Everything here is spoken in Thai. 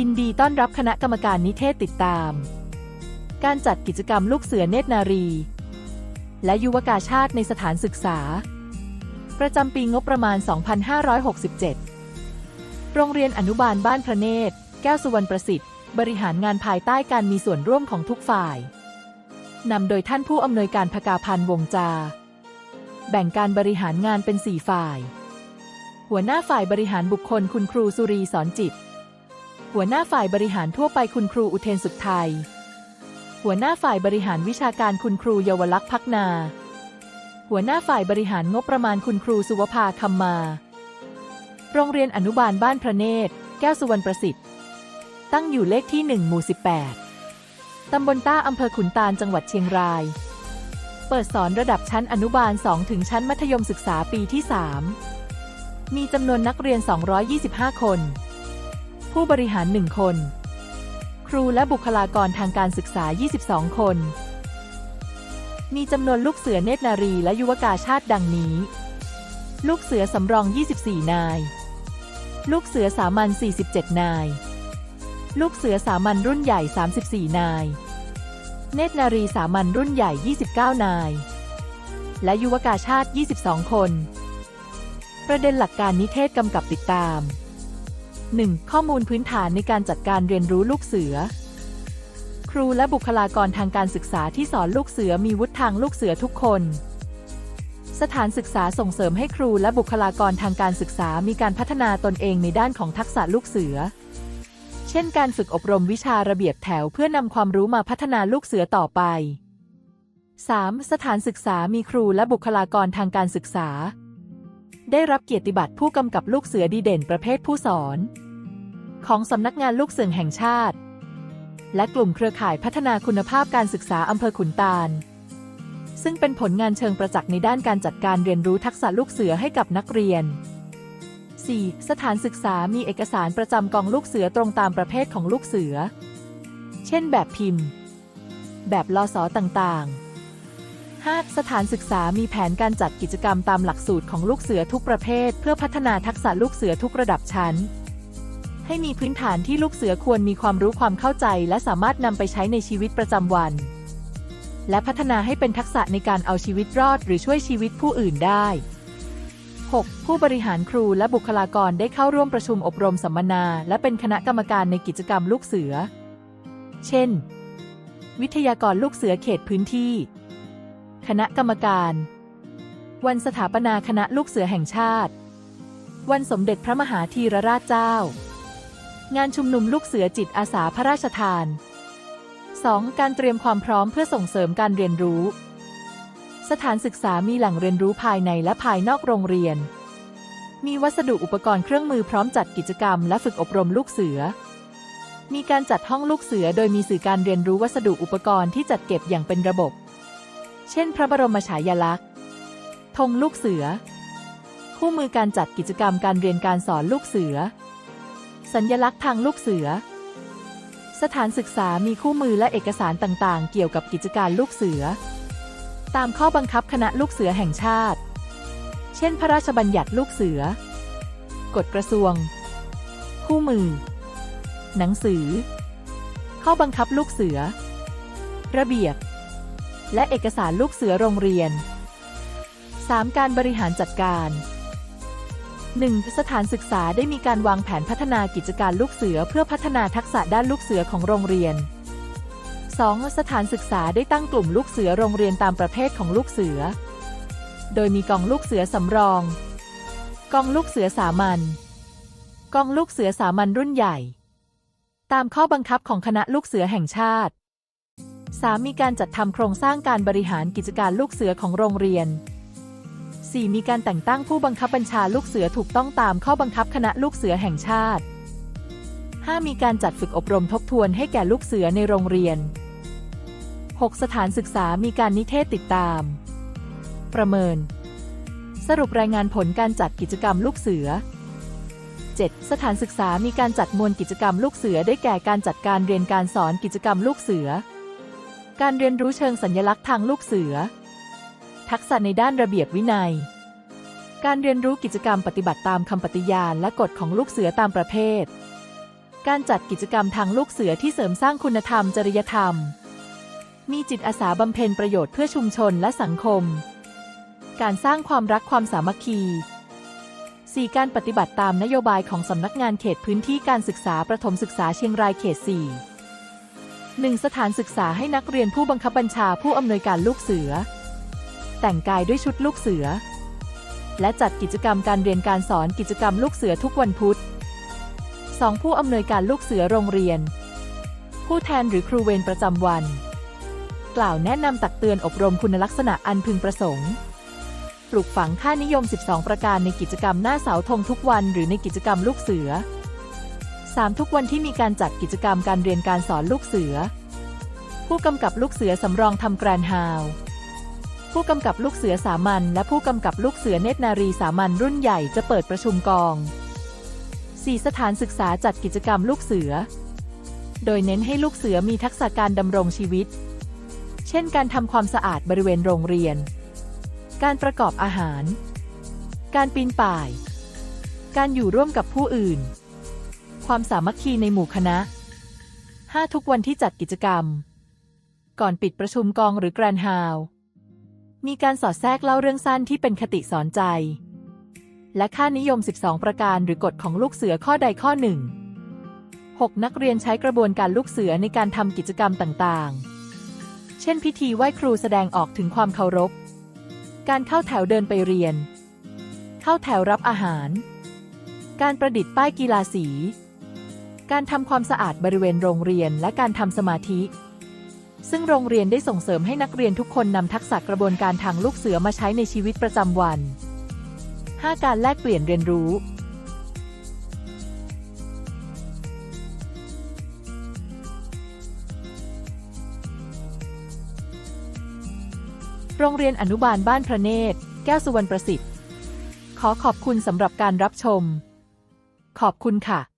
ยินดีต้อนรับคณะกรรมการนิเทศติดตาม การจัดกิจกรรมลูกเสือเนตรนารี และยุวกาชาติในสถานศึกษา ประจำปีงบประมาณ 2567 โรงเรียนอนุบาลบ้านพระเนตร แก้วสุวรรณประสิทธิ์ บริหารงานภายใต้การมีส่วนร่วมของทุกฝ่าย นำโดยท่านผู้อำนวยการพกาพันธ์วงจา แบ่งการบริหารงานเป็น 4 ฝ่าย หัวหน้าฝ่ายบริหารบุคคลคุณครูสุรีสอนจิต หัวหน้าฝ่ายบริหารทั่วไปคุณครูอุเทนสุขไทย หัวหน้าฝ่ายบริหารวิชาการคุณครูเยาวลักษณ์พักนา หัวหน้าฝ่ายบริหารงบประมาณคุณครูสุวภาคำมา โรงเรียนอนุบาลบ้านพระเนตร แก้วสุวรรณประสิทธิ์ ตั้งอยู่เลขที่ 1 หมู่ 18 ตำบลต้าอำเภอขุนตาลจังหวัดเชียงราย เปิดสอนระดับชั้นอนุบาล 2 ถึงชั้นมัธยมศึกษาปีที่ 3 มีจำนวนนักเรียน 225 คน ผู้บริหาร 1 คน ครูและบุคลากรทางการศึกษา 22 คน มีจำนวนลูกเสือเนตรนารีและยุวกาชาติดังนี้ ลูกเสือสำรอง 24 นาย ลูกเสือสามัญ 47 นาย ลูกเสือสามัญรุ่นใหญ่ 34 นาย เนตรนารีสามัญรุ่นใหญ่ 29 นาย และยุวกาชาติ 22 คน ประเด็นหลักการนิเทศกำกับติดตาม 1. ข้อมูลพื้นฐานในการจัดการเรียนรู้ลูกเสือ ครูและบุคลากรทางการศึกษาที่สอนลูกเสือมีวุฒิทางลูกเสือทุกคน สถานศึกษาส่งเสริมให้ครูและบุคลากรทางการศึกษามีการพัฒนาตนเองในด้านของทักษะลูกเสือ เช่นการฝึกอบรมวิชาระเบียบแถวเพื่อนำความรู้มาพัฒนาลูกเสือต่อไป 3. สถานศึกษามีครูและบุคลากรทางการศึกษา ได้รับเกียรติบัตรผู้กำกับลูกเสือดีเด่นประเภทผู้สอน ของสำนักงานลูกเสือแห่งชาติ และกลุ่มเครือข่ายพัฒนาคุณภาพการศึกษาอำเภอขุนตาล ซึ่งเป็นผลงานเชิงประจักษ์ในด้านการจัดการเรียนรู้ทักษะลูกเสือให้กับนักเรียน 4. สถานศึกษามีเอกสารประจำกองลูกเสือตรงตามประเภทของลูกเสือ เช่นแบบพิมพ์ แบบลอสอต่างๆ 5. สถานศึกษามีแผนการจัดกิจกรรมตามหลักสูตรของลูกเสือทุกประเภท เพื่อพัฒนาทักษะลูกเสือทุกระดับชั้น ให้มีพื้นฐานที่ลูกเสือควรมีความรู้ความเข้าใจ และสามารถนำไปใช้ในชีวิตประจำวัน และพัฒนาให้เป็นทักษะในการเอาชีวิตรอด หรือช่วยชีวิตผู้อื่นได้ 6. ผู้บริหารครูและบุคลากรได้เข้าร่วมประชุมอบรมสัมมนา และเป็นคณะกรรมการในกิจกรรมลูกเสือ เช่น วิทยากรลูกเสือเขตพื้นที่ คณะกรรมการ วันสถาปนาคณะลูกเสือแห่งชาติ วันสมเด็จพระมหาธีรราชเจ้า งานชุมนุมลูกเสือจิตอาสาพระราชทาน 2. การเตรียมความพร้อมเพื่อส่งเสริมการเรียนรู้ สถานศึกษามีแหล่งเรียนรู้ภายในและภายนอกโรงเรียน มีวัสดุอุปกรณ์เครื่องมือพร้อมจัดกิจกรรมและฝึกอบรมลูกเสือ มีการจัดห้องลูกเสือโดยมีสื่อการเรียนรู้วัสดุอุปกรณ์ที่จัดเก็บอย่างเป็นระบบ เช่น พระบรมฉายาลักษณ์ธงลูกเสือ คู่มือการจัดกิจกรรมการเรียนการสอนลูกเสือ สัญญลักษณ์ทางลูกเสือ สถานศึกษามีคู่มือและเอกสารต่างๆ เกี่ยวกับกิจการลูกเสือ ตามข้อบังคับคณะลูกเสือแห่งชาติ เช่น พระราชบัญญัติลูกเสือ กฎกระทรวง คู่มือ หนังสือ ข้อบังคับลูกเสือ ระเบียบ และเอกสารลูกเสือโรงเรียน 3. การบริหารจัดการ 1. สถานศึกษาได้มีการวางแผนพัฒนากิจการลูกเสือเพื่อพัฒนาทักษะด้านลูกเสือของโรงเรียน 2. สถานศึกษาได้ตั้งกลุ่มลูกเสือโรงเรียนตามประเภทของลูกเสือ โดยมีกองลูกเสือสำรอง กองลูกเสือสามัญ กองลูกเสือสามัญรุ่นใหญ่ ตามข้อบังคับของคณะลูกเสือแห่งชาติ 3. มีการจัดทำโครงสร้างการบริหารกิจการลูกเสือของโรงเรียน 4. มีการแต่งตั้งผู้บังคับบัญชาลูกเสือถูกต้องตามข้อบังคับคณะลูกเสือแห่งชาติ 5. มีการจัดฝึกอบรมทบทวนให้แก่ลูกเสือในโรงเรียน 6. สถานศึกษามีการนิเทศติดตาม ประเมิน สรุปรายงานผลการจัดกิจกรรมลูกเสือ 7. สถานศึกษามีการจัดมวลกิจกรรมลูกเสือได้แก่การจัดการเรียนการสอนกิจกรรมลูกเสือ การเรียนรู้เชิงสัญญลักษณ์ทางลูกเสือ ทักษะในด้านระเบียบวินัย การเรียนรู้กิจกรรมปฏิบัติตามคำปฏิญาณและกฎของลูกเสือตามประเภท การจัดกิจกรรมทางลูกเสือที่เสริมสร้างคุณธรรมจริยธรรม มีจิตอาสาบำเพ็ญประโยชน์เพื่อชุมชนและสังคม การสร้างความรักความสามัคคี 4. การปฏิบัติตามนโยบายของสำนักงานเขตพื้นที่การศึกษาประถมศึกษาเชียงรายเขต 4 1. สถานศึกษาให้นักเรียนผู้บังคับบัญชาผู้อำนวยการลูกเสือ แต่งกายด้วยชุดลูกเสือ และจัดกิจกรรมการเรียนการสอนกิจกรรมลูกเสือทุกวันพุธ 2. ผู้อำนวยการลูกเสือโรงเรียน ผู้แทนหรือครูเวรประจำวัน กล่าวแนะนำตักเตือนอบรมคุณลักษณะอันพึงประสงค์ ปลูกฝังค่านิยม 12 ประการในกิจกรรมหน้าเสาธงทุกวัน หรือในกิจกรรมลูกเสือ 3. ทุกวันที่มีการจัดกิจกรรมการเรียนการสอนลูกเสือ ผู้กำกับลูกเสือสำรองทำแกรนฮาวผู้กำกับลูกเสือสามัญและผู้กำกับลูกเสือเนตรนารีสามัญรุ่นใหญ่จะเปิดประชุมกอง 4. สถานศึกษาจัดกิจกรรมลูกเสือ โดยเน้นให้ลูกเสือมีทักษะการดำรงชีวิต เช่นการทำความสะอาดบริเวณโรงเรียน การประกอบอาหาร การปีนป่าย การอยู่ร่วมกับผู้อื่น ความสามัคคีในหมู่คณะ 5. ทุกวันที่จัดกิจกรรม ก่อนปิดประชุมกองหรือแกรนฮาว มีการสอดแทรกเล่าเรื่องสั้นที่เป็นคติสอนใจ และค่านิยม 12 ประการหรือกฎของลูกเสือข้อใดข้อหนึ่ง 6. นักเรียนใช้กระบวนการลูกเสือในการทำกิจกรรมต่างๆ เช่นพิธีไหว้ครูแสดงออกถึงความเคารพ การเข้าแถวเดินไปเรียน เข้าแถวรับอาหาร การประดิษฐ์ป้ายกีฬาสี การทำความสะอาดบริเวณโรงเรียนและการทำสมาธิ ซึ่งโรงเรียนได้ส่งเสริมให้นักเรียนทุกคนนำทักษะกระบวนการทางลูกเสือมาใช้ในชีวิตประจำวัน 5. การแลกเปลี่ยนเรียนรู้ โรงเรียนอนุบาลบ้านพระเนตร แก้วสุวรรณประสิทธิ์ ขอขอบคุณสำหรับการรับชม ขอบคุณค่ะ